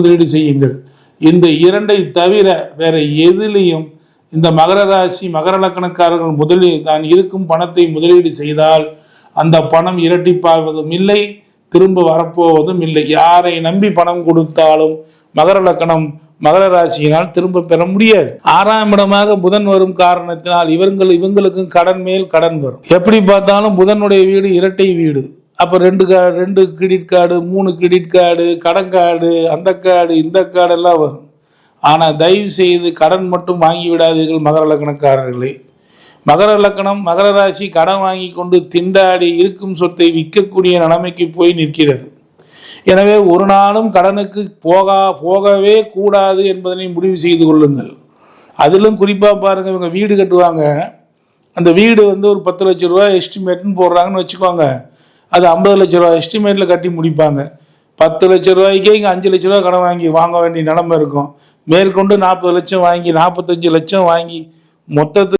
முதலீடு செய்யுங்கள். இந்த இரண்டை தவிர வேற எதிலையும் இந்த மகர ராசி மகர லக்கணக்காரர்கள் முதலீடு தான் இருக்கும் பணத்தை முதலீடு செய்தால் அந்த பணம் இரட்டிப்பாவதும் இல்லை திரும்ப வரப்போவதும் இல்லை. யாரை நம்பி பணம் கொடுத்தாலும் மகர லக்கணம் மகர ராசியினால் திரும்ப பெற முடியாது. ஆறாம் இடமாக புதன் வரும் காரணத்தினால் இவர்கள் இவங்களுக்கும் கடன் மேல் கடன் வரும். எப்படி பார்த்தாலும் புதனுடைய வீடு இரட்டை வீடு. அப்போ ரெண்டு கா ரெண்டு கிரெடிட் கார்டு மூணு கிரெடிட் கார்டு கடன் கார்டு அந்த கார்டு இந்த கார்டெல்லாம் வரும். ஆனால் தயவு செய்து கடன் மட்டும் வாங்கி விடாதீர்கள் மகர லக்கணக்காரர்களே. மகர லக்கணம் மகர ராசி கடன் வாங்கி கொண்டு திண்டாடி இருக்கும் சொத்தை விற்கக்கூடிய நிலைமைக்கு போய் நிற்கிறது. எனவே ஒரு நாளும் கடனுக்கு போகா போகவே கூடாது என்பதனை முடிவு செய்து கொள்ளுங்கள். அதிலும் குறிப்பாக பாருங்கள் இவங்க வீடு கட்டுவாங்க. அந்த வீடு வந்து ஒரு பத்து லட்ச ரூபா எஸ்டிமேட்னு போடுறாங்கன்னு வச்சுக்கோங்க. அது ஐம்பது லட்ச ரூபா எஸ்டிமேட்டில் கட்டி முடிப்பாங்க. பத்து லட்ச ரூபாய்க்கே இங்கே அஞ்சு லட்ச ரூபா கடன் வாங்கி வாங்க வேண்டிய நிலமை இருக்கும். மேற்கொண்டு நாற்பது லட்சம் வாங்கி நாற்பத்தஞ்சு லட்சம் வாங்கி மொத்தத்து